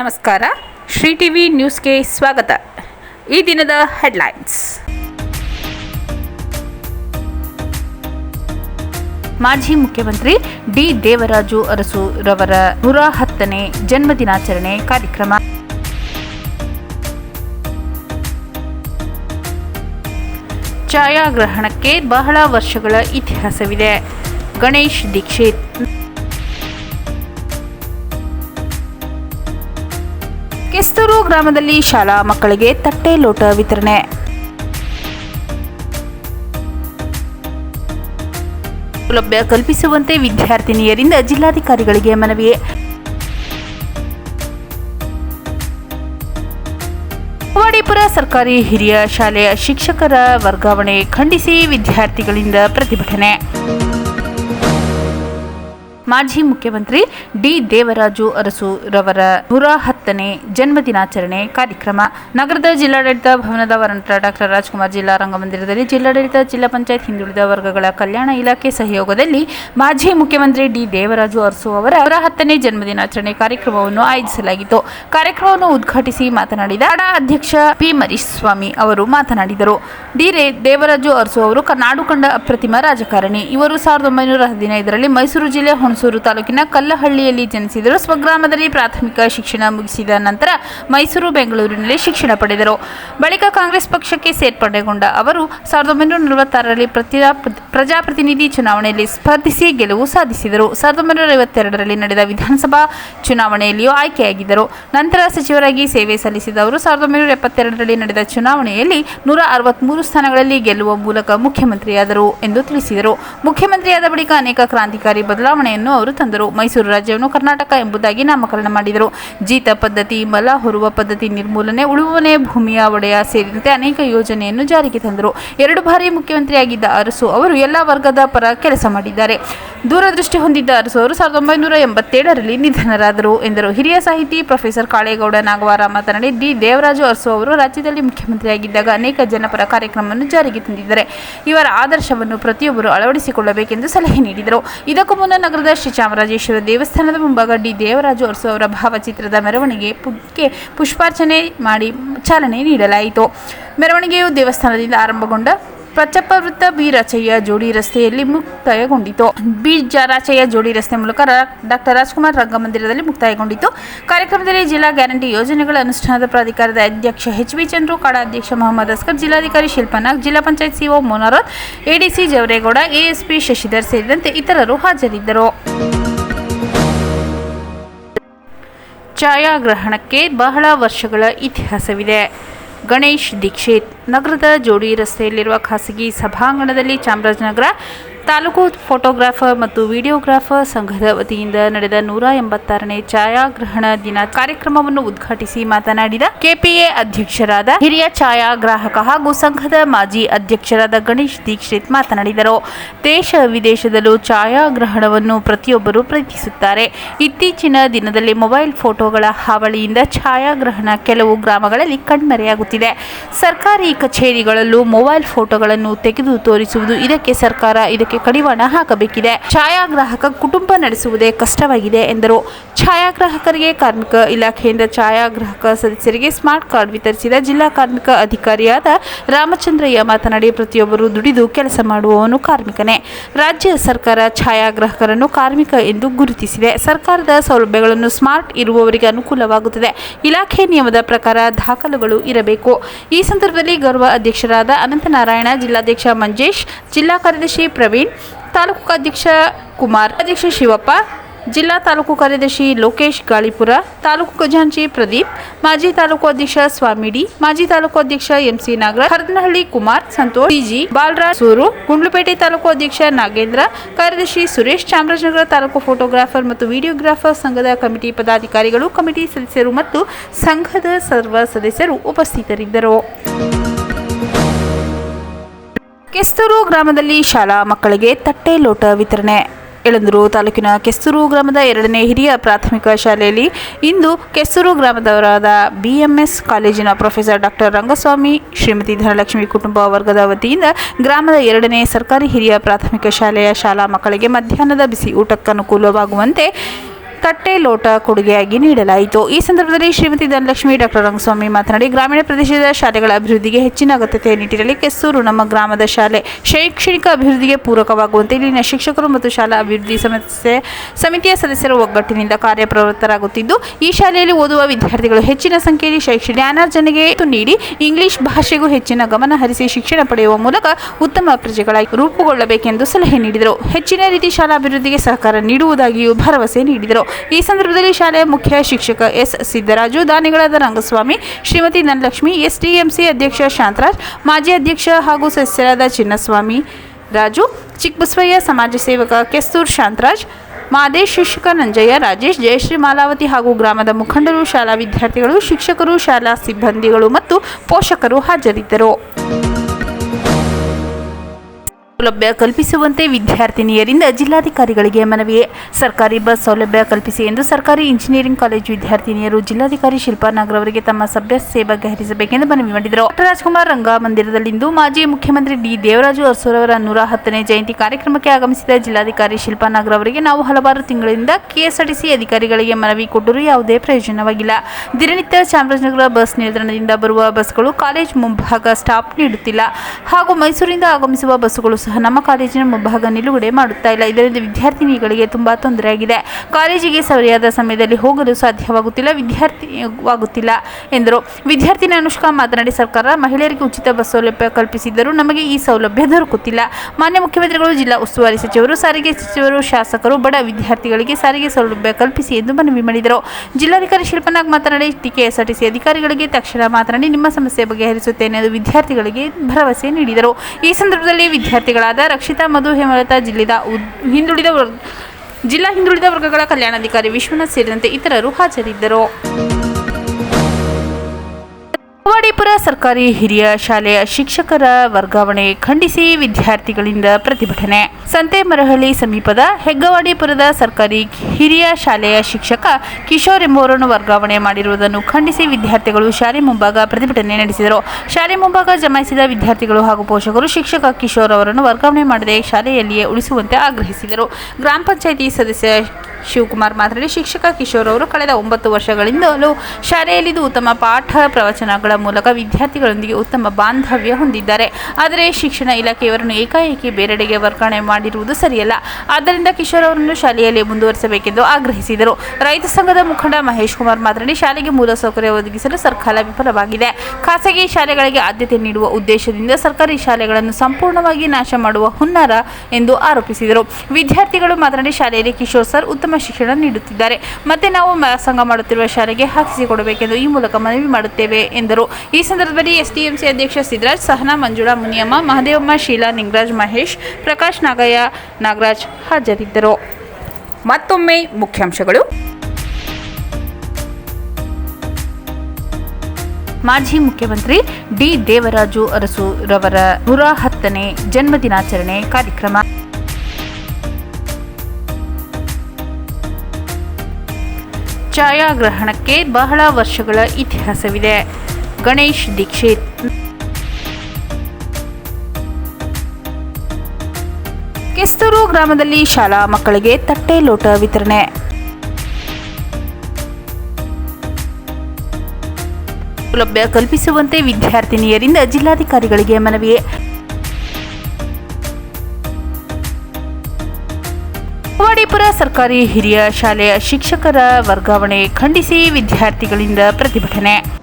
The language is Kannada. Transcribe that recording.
ನಮಸ್ಕಾರ. ಶ್ರೀ ಟಿವಿ ನ್ಯೂಸ್ಗೆ ಸ್ವಾಗತ. ಈ ದಿನದ ಹೆಡ್ಲೈನ್ಸ್. ಮಾಜಿ ಮುಖ್ಯಮಂತ್ರಿ ಡಿ ದೇವರಾಜು ಅರಸು ರವರ ನೂರ ಹತ್ತನೇ ಜನ್ಮದಿನಾಚರಣೆ ಕಾರ್ಯಕ್ರಮ. ಛಾಯಾಗ್ರಹಣಕ್ಕೆ ಬಹಳ ವರ್ಷಗಳ ಇತಿಹಾಸವಿದೆ. ಗಣೇಶ್ ದೀಕ್ಷಿತ್ ಕೆಸ್ತೂರು ಗ್ರಾಮದಲ್ಲಿ ಶಾಲಾ ಮಕ್ಕಳಿಗೆ ತಟ್ಟೆ ಲೋಟ ವಿತರಣೆ. ಸೌಲಭ್ಯ ಕಲ್ಪಿಸುವಂತೆ ವಿದ್ಯಾರ್ಥಿನಿಯರಿಂದ ಜಿಲ್ಲಾಧಿಕಾರಿಗಳಿಗೆ ಮನವಿ. ವಾಡಿಪುರ ಸರ್ಕಾರಿ ಹಿರಿಯ ಶಾಲೆಯ ಶಿಕ್ಷಕರ ವರ್ಗಾವಣೆ ಖಂಡಿಸಿ ವಿದ್ಯಾರ್ಥಿಗಳಿಂದ ಪ್ರತಿಭಟನೆ. ಮಾಜಿ ಮುಖ್ಯಮಂತ್ರಿ ಡಿ ದೇವರಾಜು ಅರಸು ರವರ ನೂರ ಹತ್ತನೇ ಜನ್ಮದಿನಾಚರಣೆ ಕಾರ್ಯಕ್ರಮ. ನಗರದ ಜಿಲ್ಲಾಡಳಿತ ಭವನದ ವರಂಟ ಡಾಕ್ಟರ್ ರಾಜ್ಕುಮಾರ್ ಜಿಲ್ಲಾ ರಂಗಮಂದಿರದಲ್ಲಿ ಜಿಲ್ಲಾಡಳಿತ, ಜಿಲ್ಲಾ ಪಂಚಾಯತ್, ಹಿಂದುಳಿದ ವರ್ಗಗಳ ಕಲ್ಯಾಣ ಇಲಾಖೆ ಸಹಯೋಗದಲ್ಲಿ ಮಾಜಿ ಮುಖ್ಯಮಂತ್ರಿ ಡಿ ದೇವರಾಜು ಅರಸು ಅವರ ನೂರ ಹತ್ತನೇ ಜನ್ಮದಿನಾಚರಣೆ ಕಾರ್ಯಕ್ರಮವನ್ನು ಆಯೋಜಿಸಲಾಗಿತ್ತು. ಕಾರ್ಯಕ್ರಮವನ್ನು ಉದ್ಘಾಟಿಸಿ ಮಾತನಾಡಿದ ಅಡ ಅಧ್ಯಕ್ಷ ಪಿ ಮರೀಸ್ವಾಮಿ ಅವರು ಮಾತನಾಡಿದರು. ಡಿ ದೇವರಾಜು ಅರಸು ಅವರು ನಾಡು ಕಂಡ ಅಪ್ರತಿಮ ರಾಜಕಾರಣಿ. ಇವರು ಸಾವಿರದ ಒಂಬೈನೂರ ಹದಿನೈದರಲ್ಲಿ ಮೈಸೂರು ಜಿಲ್ಲೆ ಹುಣಸೂರು ತಾಲೂಕಿನ ಕಲ್ಲಹಳ್ಳಿಯಲ್ಲಿ ಜನಿಸಿದರು. ಸ್ವಗ್ರಾಮದಲ್ಲಿ ಪ್ರಾಥಮಿಕ ಶಿಕ್ಷಣ ಮುಗಿಸಿದ ನಂತರ ಮೈಸೂರು, ಬೆಂಗಳೂರಿನಲ್ಲಿ ಶಿಕ್ಷಣ ಪಡೆದರು. ಬಳಿಕ ಕಾಂಗ್ರೆಸ್ ಪಕ್ಷಕ್ಕೆ ಸೇರ್ಪಡೆಗೊಂಡ ಅವರು ಸಾವಿರದ ಒಂಬೈನೂರ ನಲವತ್ತಾರರಲ್ಲಿ ಪ್ರಜಾಪ್ರತಿನಿಧಿ ಚುನಾವಣೆಯಲ್ಲಿ ಸ್ಪರ್ಧಿಸಿ ಗೆಲುವು ಸಾಧಿಸಿದರು. ಸಾವಿರದ ಒಂಬೈನೂರ ಐವತ್ತೆರಡರಲ್ಲಿ ನಡೆದ ವಿಧಾನಸಭಾ ಚುನಾವಣೆಯಲ್ಲಿಯೂ ಆಯ್ಕೆಯಾಗಿದ್ದರು. ನಂತರ ಸಚಿವರಾಗಿ ಸೇವೆ ಸಲ್ಲಿಸಿದ ಅವರು ಸಾವಿರದ ಒಂಬೈನೂರ ಎಪ್ಪತ್ತೆರಡರಲ್ಲಿ ನಡೆದ ಚುನಾವಣೆಯಲ್ಲಿ ನೂರ ಅರವತ್ಮೂರು ಸ್ಥಾನಗಳಲ್ಲಿ ಗೆಲ್ಲುವ ಮೂಲಕ ಮುಖ್ಯಮಂತ್ರಿಯಾದರು ಎಂದು ತಿಳಿಸಿದರು. ಮುಖ್ಯಮಂತ್ರಿಯಾದ ಬಳಿಕ ಅನೇಕ ಕ್ರಾಂತಿಕಾರಿ ಬದಲಾವಣೆಯನ್ನು ಅವರು ತಂದರು. ಮೈಸೂರು ರಾಜ್ಯವನ್ನು ಕರ್ನಾಟಕ ಎಂಬುದಾಗಿ ನಾಮಕರಣ ಮಾಡಿದರು. ಜೀತ ಪದ್ಧತಿ, ಮಲ ಹೊರುವ ಪದ್ಧತಿ ನಿರ್ಮೂಲನೆ, ಉಳುವನೆ ಭೂಮಿಯ ಒಡೆಯ ಸೇರಿದಂತೆ ಅನೇಕ ಯೋಜನೆಯನ್ನು ಜಾರಿಗೆ ತಂದರು. ಎರಡು ಬಾರಿ ಮುಖ್ಯಮಂತ್ರಿಯಾಗಿದ್ದ ಅರಸು ಅವರು ಎಲ್ಲ ವರ್ಗದ ಪರ ಕೆಲಸ ಮಾಡಿದ್ದಾರೆ. ದೂರದೃಷ್ಟಿ ಹೊಂದಿದ್ದ ಅರಸು ಅವರು ಸಾವಿರದ ಒಂಬೈನೂರ ಎಂಬತ್ತೇಳರಲ್ಲಿ ನಿಧನರಾದರು ಎಂದರು. ಹಿರಿಯ ಸಾಹಿತಿ ಪ್ರೊಫೆಸರ್ ಕಾಳೇಗೌಡ ನಾಗವಾರ ಮಾತನಾಡಿ, ಡಿ. ದೇವರಾಜು ಅರಸು ಅವರು ರಾಜ್ಯದಲ್ಲಿ ಮುಖ್ಯಮಂತ್ರಿಯಾಗಿದ್ದಾಗ ಅನೇಕ ಜನಪರ ಕಾರ್ಯಕ್ರಮವನ್ನು ಜಾರಿಗೆ ತಂದಿದ್ದಾರೆ. ಇವರ ಆದರ್ಶವನ್ನು ಪ್ರತಿಯೊಬ್ಬರು ಅಳವಡಿಸಿಕೊಳ್ಳಬೇಕೆಂದು ಸಲಹೆ ನೀಡಿದರು. ಇದಕ್ಕೂ ಮುನ್ನ ನಗರದ ಶ್ರೀ ಚಾಮರಾಜೇಶ್ವರ ದೇವಸ್ಥಾನದ ಮುಂಭಾಗ ಡಿ ದೇವರಾಜು ಅರಸು ಅವರ ಭಾವಚಿತ್ರದ ಮೆರವಣಿಗೆ ಪುಕ್ಕೆ ಪುಷ್ಪಾರ್ಚನೆ ಮಾಡಿ ಚಾಲನೆ ನೀಡಲಾಯಿತು. ಮೆರವಣಿಗೆಯು ದೇವಸ್ಥಾನದಿಂದ ಆರಂಭಗೊಂಡ ಪ್ರಚಪ್ಪ ವೃತ್ತ ಬಿ ರಾಚಯ್ಯ ಜೋಡಿ ರಸ್ತೆಯಲ್ಲಿ ಮುಕ್ತಾಯಗೊಂಡಿತು. ಬಿ ರಾಚಯ್ಯ ಜೋಡಿ ರಸ್ತೆ ಮೂಲಕ ಡಾಕ್ಟರ್ ರಾಜ್ಕುಮಾರ್ ರಂಗಮಂದಿರದಲ್ಲಿ ಮುಕ್ತಾಯಗೊಂಡಿತು. ಕಾರ್ಯಕ್ರಮದಲ್ಲಿ ಜಿಲ್ಲಾ ಗ್ಯಾರಂಟಿ ಯೋಜನೆಗಳ ಅನುಷ್ಠಾನದ ಪ್ರಾಧಿಕಾರದ ಅಧ್ಯಕ್ಷ ಎಚ್ ಬಿ ಚಂದ್ರು ಅಧ್ಯಕ್ಷ ಮೊಹಮ್ಮದ್ ಅಸ್ಕರ್, ಜಿಲ್ಲಾಧಿಕಾರಿ ಶಿಲ್ಪನಾಗ್ ಜಿಲ್ಲಾ panchayat CEO Mona Roth ADC Javaregowda ASP Shashidhar ಸೇರಿದಂತೆ ಇತರರು ಹಾಜರಿದ್ದರು. ಛಾಯಾಗ್ರಹಣಕ್ಕೆ ಬಹಳ ವರ್ಷಗಳ ಇತಿಹಾಸವಿದೆ. ಗಣೇಶ್ ದೀಕ್ಷಿತ್. ನಗರದ ಜೋಡಿ ರಸ್ತೆಯಲ್ಲಿರುವ ಖಾಸಗಿ ಸಭಾಂಗಣದಲ್ಲಿ ಚಾಮರಾಜನಗರ ತಾಲೂಕು ಫೋಟೋಗ್ರಾಫರ್ ಮತ್ತು ವಿಡಿಯೋಗ್ರಾಫರ್ ಸಂಘದ ವತಿಯಿಂದ ನಡೆದ ನೂರ ಎಂಬತ್ತಾರನೇ ಛಾಯಾಗ್ರಹಣ ದಿನ ಕಾರ್ಯಕ್ರಮವನ್ನು ಉದ್ಘಾಟಿಸಿ ಮಾತನಾಡಿದ ಕೆಪಿಎ ಅಧ್ಯಕ್ಷರಾದ ಹಿರಿಯ ಛಾಯಾಗ್ರಾಹಕ ಹಾಗೂ ಸಂಘದ ಮಾಜಿ ಅಧ್ಯಕ್ಷರಾದ ಗಣೇಶ್ ದೀಕ್ಷಿತ್ ಮಾತನಾಡಿದರು. ದೇಶ ವಿದೇಶದಲ್ಲೂ ಛಾಯಾಗ್ರಹಣವನ್ನು ಪ್ರತಿಯೊಬ್ಬರು ಪ್ರೀತಿಸುತ್ತಾರೆ. ಇತ್ತೀಚಿನ ದಿನದಲ್ಲಿ ಮೊಬೈಲ್ ಫೋಟೋಗಳ ಹಾವಳಿಯಿಂದ ಛಾಯಾಗ್ರಹಣ ಕೆಲವು ಗ್ರಾಮಗಳಲ್ಲಿ ಕಣ್ಮರೆಯಾಗುತ್ತಿದೆ. ಸರ್ಕಾರಿ ಕಚೇರಿಗಳಲ್ಲೂ ಮೊಬೈಲ್ ಫೋಟೋಗಳನ್ನು ತೆಗೆದು ತೋರಿಸುವುದು ಇದಕ್ಕೆ ಸರ್ಕಾರ ಇದಕ್ಕೆ ಕಡಿವಾಣ ಹಾಕಬೇಕಿದೆ. ಛಾಯಾಗ್ರಾಹಕ ಕುಟುಂಬ ನಡೆಸುವುದೇ ಕಷ್ಟವಾಗಿದೆ ಎಂದರು. ಛಾಯಾಗ್ರಾಹಕರಿಗೆ ಕಾರ್ಮಿಕ ಇಲಾಖೆಯಿಂದ ಛಾಯಾಗ್ರಾಹಕ ಸದಸ್ಯರಿಗೆ ಸ್ಮಾರ್ಟ್ ಕಾರ್ಡ್ ವಿತರಿಸಿದ ಜಿಲ್ಲಾ ಕಾರ್ಮಿಕ ಅಧಿಕಾರಿಯಾದ ರಾಮಚಂದ್ರಯ್ಯ ಮಾತನಾಡಿ, ಪ್ರತಿಯೊಬ್ಬರು ದುಡಿದು ಕೆಲಸ ಮಾಡುವವನು ಕಾರ್ಮಿಕನೇ. ರಾಜ್ಯ ಸರ್ಕಾರ ಛಾಯಾಗ್ರಾಹಕರನ್ನು ಕಾರ್ಮಿಕ ಎಂದು ಗುರುತಿಸಿದೆ. ಸರ್ಕಾರದ ಸೌಲಭ್ಯಗಳನ್ನು ಸ್ಮಾರ್ಟ್ ಇರುವವರಿಗೆ ಅನುಕೂಲವಾಗುತ್ತದೆ. ಇಲಾಖೆ ನಿಯಮದ ಪ್ರಕಾರ ದಾಖಲುಗಳು ಇರಬೇಕು. ಈ ಸಂದರ್ಭದಲ್ಲಿ ಗೌರವ ಅಧ್ಯಕ್ಷರಾದ ಅನಂತನಾರಾಯಣ, ಜಿಲ್ಲಾಧ್ಯಕ್ಷ ಮಂಜೇಶ್, ಜಿಲ್ಲಾ ಕಾರ್ಯದರ್ಶಿ ಪ್ರವೀಣ್ ತಾಲೂಕು ಅಧ್ಯಕ್ಷ ಕುಮಾರ್ ಅಧ್ಯಕ್ಷ ಶಿವಪ್ಪ, ಜಿಲ್ಲಾ ತಾಲೂಕು ಕಾರ್ಯದರ್ಶಿ ಲೋಕೇಶ್ ಗಾಳಿಪುರ, ತಾಲೂಕು ಖಜಾಂಚಿ ಪ್ರದೀಪ್, ಮಾಜಿ ತಾಲೂಕು ಅಧ್ಯಕ್ಷ ಸ್ವಾಮಿಡಿ ಮಾಜಿ ತಾಲೂಕು ಅಧ್ಯಕ್ಷ ಎಂಸಿ ನಾಗರಾಜ್ ಹರದನಹಳ್ಳಿ ಕುಮಾರ್, ಸಂತೋಷ್ ಡಿಜಿ ಬಾಲರಾಜ್ ಸೂರು, ಗುಂಡ್ಲುಪೇಟೆ ತಾಲೂಕು ಅಧ್ಯಕ್ಷ ನಾಗೇಂದ್ರ, ಕಾರ್ಯದರ್ಶಿ ಸುರೇಶ್, ಚಾಮರಾಜನಗರ ತಾಲೂಕು ಫೋಟೋಗ್ರಾಫರ್ ಮತ್ತು ವಿಡಿಯೋಗ್ರಾಫರ್ ಸಂಘದ ಕಮಿಟಿ ಪದಾಧಿಕಾರಿಗಳು, ಕಮಿಟಿ ಸದಸ್ಯರು ಮತ್ತು ಸಂಘದ ಸರ್ವ ಸದಸ್ಯರು ಉಪಸ್ಥಿತರಿದ್ದರು. ಕೆಸ್ತೂರು ಗ್ರಾಮದಲ್ಲಿ ಶಾಲಾ ಮಕ್ಕಳಿಗೆ ತಟ್ಟೆ ಲೋಟ ವಿತರಣೆ. ಎಳಂದೂರು ತಾಲೂಕಿನ ಕೆಸ್ತೂರು ಗ್ರಾಮದ ಎರಡನೇ ಹಿರಿಯ ಪ್ರಾಥಮಿಕ ಶಾಲೆಯಲ್ಲಿ ಇಂದು ಕೆಸ್ತೂರು ಗ್ರಾಮದವರಾದ ಬಿಎಂಎಸ್ ಕಾಲೇಜಿನ ಪ್ರೊಫೆಸರ್ ಡಾಕ್ಟರ್ ರಂಗಸ್ವಾಮಿ, ಶ್ರೀಮತಿ ಧನಲಕ್ಷ್ಮಿ ಕುಟುಂಬ ವರ್ಗದ ವತಿಯಿಂದ ಗ್ರಾಮದ ಎರಡನೇ ಸರ್ಕಾರಿ ಹಿರಿಯ ಪ್ರಾಥಮಿಕ ಶಾಲೆಯ ಶಾಲಾ ಮಕ್ಕಳಿಗೆ ಮಧ್ಯಾಹ್ನದ ಬಿಸಿ ಊಟಕ್ಕೆ ಅನುಕೂಲವಾಗುವಂತೆ ತಟ್ಟೆ ಲೋಟ ಕೊಡುಗೆಯಾಗಿ ನೀಡಲಾಯಿತು. ಈ ಸಂದರ್ಭದಲ್ಲಿ ಶ್ರೀಮತಿ ಧನಲಕ್ಷ್ಮಿ ಡಾಕ್ಟರ್ ರಂಗಸ್ವಾಮಿ ಮಾತನಾಡಿ, ಗ್ರಾಮೀಣ ಪ್ರದೇಶದ ಶಾಲೆಗಳ ಅಭಿವೃದ್ಧಿಗೆ ಹೆಚ್ಚಿನ ಅಗತ್ಯತೆ ನೀಡಿರಲಿ ಕೆಸೂರು ನಮ್ಮ ಗ್ರಾಮದ ಶಾಲೆ ಶೈಕ್ಷಣಿಕ ಅಭಿವೃದ್ಧಿಗೆ ಪೂರಕವಾಗುವಂತೆ ಇಲ್ಲಿನ ಶಿಕ್ಷಕರು ಮತ್ತು ಶಾಲಾ ಅಭಿವೃದ್ಧಿ ಸಮಸ್ಯೆ ಸಮಿತಿಯ ಸದಸ್ಯರು ಒಗ್ಗಟ್ಟಿನಿಂದ ಕಾರ್ಯಪ್ರವೃತ್ತರಾಗುತ್ತಿದ್ದು, ಈ ಶಾಲೆಯಲ್ಲಿ ಓದುವ ವಿದ್ಯಾರ್ಥಿಗಳು ಹೆಚ್ಚಿನ ಸಂಖ್ಯೆಯಲ್ಲಿ ಶೈಕ್ಷಣಿಕ ಜ್ಞಾನಾರ್ಜನೆಗೆ ನೀಡಿ, ಇಂಗ್ಲಿಷ್ ಭಾಷೆಗೂ ಹೆಚ್ಚಿನ ಗಮನ ಹರಿಸಿ ಶಿಕ್ಷಣ ಪಡೆಯುವ ಮೂಲಕ ಉತ್ತಮ ಪ್ರಜೆಗಳಾಗಿ ರೂಪುಗೊಳ್ಳಬೇಕೆಂದು ಸಲಹೆ ನೀಡಿದರು. ಹೆಚ್ಚಿನ ರೀತಿ ಶಾಲಾ ಅಭಿವೃದ್ಧಿಗೆ ಸಹಕಾರ ನೀಡುವುದಾಗಿಯೂ ಭರವಸೆ ನೀಡಿದರು. ಈ ಸಂದರ್ಭದಲ್ಲಿ ಶಾಲೆಯ ಮುಖ್ಯ ಶಿಕ್ಷಕ ಎಸ್ ಸಿದ್ದರಾಜು, ದಾನಿಗಳಾದ ರಂಗಸ್ವಾಮಿ, ಶ್ರೀಮತಿ ಧನಲಕ್ಷ್ಮಿ ಎಸ್ಡಿಎಂಸಿ ಅಧ್ಯಕ್ಷ ಶಾಂತರಾಜ್, ಮಾಜಿ ಅಧ್ಯಕ್ಷ ಹಾಗೂ ಸದಸ್ಯರಾದ ಚಿನ್ನಸ್ವಾಮಿ ರಾಜು, ಚಿಕ್ಕಬಸವಯ್ಯ ಸಮಾಜ ಸೇವಕ ಕೆಸ್ತೂರ್ ಶಾಂತರಾಜ್, ಮಾದೇಶ್ ಶಿಕ್ಷಕ ನಂಜಯ್ಯ ರಾಜೇಶ್, ಜಯಶ್ರೀ ಮಾಲಾವತಿ ಹಾಗೂ ಗ್ರಾಮದ ಮುಖಂಡರು, ಶಾಲಾ ವಿದ್ಯಾರ್ಥಿಗಳು, ಶಿಕ್ಷಕರು, ಶಾಲಾ ಸಿಬ್ಬಂದಿಗಳು ಮತ್ತು ಪೋಷಕರು ಹಾಜರಿದ್ದರು. ಸೌಲಭ್ಯ ಕಲ್ಪಿಸುವಂತೆ ವಿದ್ಯಾರ್ಥಿನಿಯರಿಂದ ಜಿಲ್ಲಾಧಿಕಾರಿಗಳಿಗೆ ಮನವಿ ಸರ್ಕಾರಿ ಬಸ್ ಸೌಲಭ್ಯ ಕಲ್ಪಿಸಿ ಎಂದು ಸರ್ಕಾರಿ ಇಂಜಿನಿಯರಿಂಗ್ ಕಾಲೇಜು ವಿದ್ಯಾರ್ಥಿನಿಯರು ಜಿಲ್ಲಾಧಿಕಾರಿ ಶಿಲ್ಪಾ ನಾಗರ್ ಅವರಿಗೆ ತಮ್ಮ ಸಭ್ಯ ಸೇವೆ ಹರಿಸಬೇಕೆಂದು ಮನವಿ ಮಾಡಿದರು. ಡಾಕ್ಟರ್ ರಾಜ್ಕುಮಾರ್ ರಂಗ ಮಂದಿರದಲ್ಲಿಂದು ಮಾಜಿ ಮುಖ್ಯಮಂತ್ರಿ ಡಿ. ದೇವರಾಜು ಅರಸೂರವರ ನೂರ ಹತ್ತನೇ ಜಯಂತಿ ಕಾರ್ಯಕ್ರಮಕ್ಕೆ ಆಗಮಿಸಿದ ಜಿಲ್ಲಾಧಿಕಾರಿ ಶಿಲ್ಪಾ ನಾಗರ್ ಅವರಿಗೆ ನಾವು ಹಲವಾರು ತಿಂಗಳಿಂದ ಕೆಎಸ್ಆರ್ಟಿಸಿ ಅಧಿಕಾರಿಗಳಿಗೆ ಮನವಿ ಕೊಟ್ಟರೂ ಯಾವುದೇ ಪ್ರಯೋಜನವಾಗಿಲ್ಲ. ದಿನನಿತ್ಯ ಚಾಮರಾಜನಗರ ಬಸ್ ನಿಲ್ದಾಣದಿಂದ ಬರುವ ಬಸ್ಗಳು ಕಾಲೇಜ್ ಮುಂಭಾಗ ಸ್ಟಾಪ್ ನೀಡುತ್ತಿಲ್ಲ. ಹಾಗೂ ಮೈಸೂರಿಂದ ಆಗಮಿಸುವ ಬಸ್ಸುಗಳು ನಮ್ಮ ಕಾಲೇಜಿನ ಮುಂಭಾಗ ನಿಲುಗಡೆ ಮಾಡುತ್ತಾ ಇಲ್ಲ. ಇದರಿಂದ ವಿದ್ಯಾರ್ಥಿನಿಗಳಿಗೆ ತುಂಬಾ ತೊಂದರೆಯಾಗಿದೆ ಕಾಲೇಜಿಗೆ ಸರಿಯಾದ ಸಮಯದಲ್ಲಿ ಹೋಗಲು ಸಾಧ್ಯವಾಗುತ್ತಿಲ್ಲ ವಿದ್ಯಾರ್ಥಿವಾಗುತ್ತಿಲ್ಲ ಎಂದರು. ವಿದ್ಯಾರ್ಥಿನಿ ಅನುಷ್ಕಾ ಮಾತನಾಡಿ, ಸರ್ಕಾರ ಮಹಿಳೆಯರಿಗೆ ಉಚಿತ ಬಸ್ ಸೌಲಭ್ಯ ಕಲ್ಪಿಸಿದ್ದರೂ ನಮಗೆ ಈ ಸೌಲಭ್ಯ ದೊರಕುತ್ತಿಲ್ಲ. ಮಾನ್ಯ ಮುಖ್ಯಮಂತ್ರಿಗಳು, ಜಿಲ್ಲಾ ಉಸ್ತುವಾರಿ ಸಚಿವರು, ಸಾರಿಗೆ ಸಚಿವರು, ಶಾಸಕರು, ಬಡ ವಿದ್ಯಾರ್ಥಿಗಳಿಗೆ ಸಾರಿಗೆ ಸೌಲಭ್ಯ ಕಲ್ಪಿಸಿ ಎಂದು ಮನವಿ ಮಾಡಿದರು. ಜಿಲ್ಲಾಧಿಕಾರಿ ಶಿಲ್ಪನಾಗ್ ಮಾತನಾಡಿ, ಟಿಕೆಎಸ್ಆರ್ಟಿಸಿ ಅಧಿಕಾರಿಗಳಿಗೆ ತಕ್ಷಣ ಮಾತನಾಡಿ, ನಿಮ್ಮ ಸಮಸ್ಯೆ ಬಗೆಹರಿಸುತ್ತೇನೆ ಎಂದು ವಿದ್ಯಾರ್ಥಿಗಳಿಗೆ ಭರವಸೆ ನೀಡಿದರು. ಈ ಸಂದರ್ಭದಲ್ಲಿ ವಿದ್ಯಾರ್ಥಿಗಳಾದ ರಕ್ಷಿತಾ, ಮಧು, ಹೇಮಲತಾ ಜಿಲ್ಲೆದ ಹಿಂದುಳಿದ ವರ್ಗ, ಜಿಲ್ಲಾ ಹಿಂದುಳಿದ ವರ್ಗಗಳ ಕಲ್ಯಾಣಾಧಿಕಾರಿ ವಿಶ್ವನಾಥ್ ಸೇರಿದಂತೆ ಇತರರು ಹಾಜರಿದ್ದರು. ವಾಡಿಪುರ ಸರ್ಕಾರಿ ಹಿರಿಯ ಶಾಲೆಯ ಶಿಕ್ಷಕರ ವರ್ಗಾವಣೆ ಖಂಡಿಸಿ ವಿದ್ಯಾರ್ಥಿಗಳಿಂದ ಪ್ರತಿಭಟನೆ. ಸಂತೆಮರಹಳ್ಳಿ ಸಮೀಪದ ಹೆಗ್ಗವಾಡಿಪುರದ ಸರ್ಕಾರಿ ಹಿರಿಯ ಶಾಲೆಯ ಶಿಕ್ಷಕ ಕಿಶೋರ್ ಎಂಬುವರನ್ನು ವರ್ಗಾವಣೆ ಮಾಡಿರುವುದನ್ನು ಖಂಡಿಸಿ ವಿದ್ಯಾರ್ಥಿಗಳು ಶಾಲೆ ಮುಂಭಾಗ ಪ್ರತಿಭಟನೆ ನಡೆಸಿದರು. ಶಾಲೆ ಮುಂಭಾಗ ಜಮಾಯಿಸಿದ ವಿದ್ಯಾರ್ಥಿಗಳು ಹಾಗೂ ಪೋಷಕರು ಶಿಕ್ಷಕ ಕಿಶೋರ್ ಅವರನ್ನು ವರ್ಗಾವಣೆ ಮಾಡದೆ ಶಾಲೆಯಲ್ಲಿಯೇ ಉಳಿಸುವಂತೆ ಆಗ್ರಹಿಸಿದರು. ಗ್ರಾಮ ಪಂಚಾಯಿತಿ ಸದಸ್ಯ ಶಿವಕುಮಾರ್ ಮಾತನಾಡಿ, ಶಿಕ್ಷಕ ಕಿಶೋರ್ ಅವರು ಕಳೆದ ಒಂಬತ್ತು ವರ್ಷಗಳಿಂದಲೂ ಶಾಲೆಯಲ್ಲಿದ್ದು ಉತ್ತಮ ಪಾಠ ಪ್ರವಚನಗಳ ಮೂಲಕ ವಿದ್ಯಾರ್ಥಿಗಳೊಂದಿಗೆ ಉತ್ತಮ ಬಾಂಧವ್ಯ ಹೊಂದಿದ್ದಾರೆ. ಆದರೆ ಶಿಕ್ಷಣ ಇಲಾಖೆಯವರನ್ನು ಏಕಾಏಕಿ ಬೇರೆಡೆಗೆ ವರ್ಗಾವಣೆ ಮಾಡಿರುವುದು ಸರಿಯಲ್ಲ. ಆದ್ದರಿಂದ ಕಿಶೋರ್ ಅವರನ್ನು ಶಾಲೆಯಲ್ಲಿ ಮುಂದುವರಿಸಬೇಕೆಂದು ಆಗ್ರಹಿಸಿದರು. ರೈತ ಸಂಘದ ಮುಖಂಡ ಮಹೇಶ್ ಕುಮಾರ್ ಮಾತನಾಡಿ, ಶಾಲೆಗೆ ಮೂಲಸೌಕರ್ಯ ಒದಗಿಸಲು ಸರ್ಕಾರ ವಿಫಲವಾಗಿದೆ. ಖಾಸಗಿ ಶಾಲೆಗಳಿಗೆ ಆದ್ಯತೆ ನೀಡುವ ಉದ್ದೇಶದಿಂದ ಸರ್ಕಾರಿ ಶಾಲೆಗಳನ್ನು ಸಂಪೂರ್ಣವಾಗಿ ನಾಶ ಮಾಡುವ ಹುನ್ನಾರ ಎಂದು ಆರೋಪಿಸಿದರು. ವಿದ್ಯಾರ್ಥಿಗಳು ಮಾತನಾಡಿ, ಶಾಲೆಯಲ್ಲಿ ಕಿಶೋರ್ ಸರ್ ಉತ್ತಮ ಶಿಕ್ಷಣ ನೀಡುತ್ತಿದ್ದಾರೆ. ಮತ್ತೆ ನಾವು ವ್ಯಾಸಂಗ ಮಾಡುತ್ತಿರುವ ಶಾಲೆಗೆ ಹಾಕಿಸಿಕೊಡಬೇಕೆಂದು ಈ ಮೂಲಕ ಮನವಿ ಮಾಡುತ್ತೇವೆ, ಎಂದರು. ಈ ಸಂದರ್ಭದಲ್ಲಿ ಎಸ್ಡಿಎಂಸಿ ಅಧ್ಯಕ್ಷ ಸಿದ್ದರಾಜ್ ಸಹನಾ, ಮಂಜುಳಾ, ಮುನಿಯಮ್ಮ, ಮಹದೇವಮ್ಮ, ಶೀಲಾ, ನಿಂಗರಾಜ್, ಮಹೇಶ್, ಪ್ರಕಾಶ್ ನಾಗಯ್ಯ, ನಾಗರಾಜ್ ಹಾಜರಿದ್ದರು. ಮತ್ತೊಮ್ಮೆ ಮುಖ್ಯಾಂಶಗಳು. ಮಾಜಿ ಮುಖ್ಯಮಂತ್ರಿ ಡಿ ದೇವರಾಜು ಅರಸು ರವರ ನೂರ ಹತ್ತನೇ ಜನ್ಮದಿನಾಚರಣೆ ಕಾರ್ಯಕ್ರಮ. ಛಾಯಾಗ್ರಹಣಕ್ಕೆ ಬಹಳ ವರ್ಷಗಳ ಇತಿಹಾಸವಿದೆ. ಗಣೇಶ್ ದೀಕ್ಷಿತ್. ಕೆಸ್ತೂರು ಗ್ರಾಮದಲ್ಲಿ ಶಾಲಾ ಮಕ್ಕಳಿಗೆ ತಟ್ಟೆ ಲೋಟ ವಿತರಣೆ. ಸೌಲಭ್ಯ ಕಲ್ಪಿಸುವಂತೆ ವಿದ್ಯಾರ್ಥಿನಿಯರಿಂದ ಜಿಲ್ಲಾಧಿಕಾರಿಗಳಿಗೆ ಮನವಿ ಸರ್ಕಾರಿ ಹಿರಿಯ ಶಾಲೆಯ ಶಿಕ್ಷಕರ ವರ್ಗಾವಣೆ ಖಂಡಿಸಿ ವಿದ್ಯಾರ್ಥಿಗಳಿಂದ ಪ್ರತಿಭಟನೆ.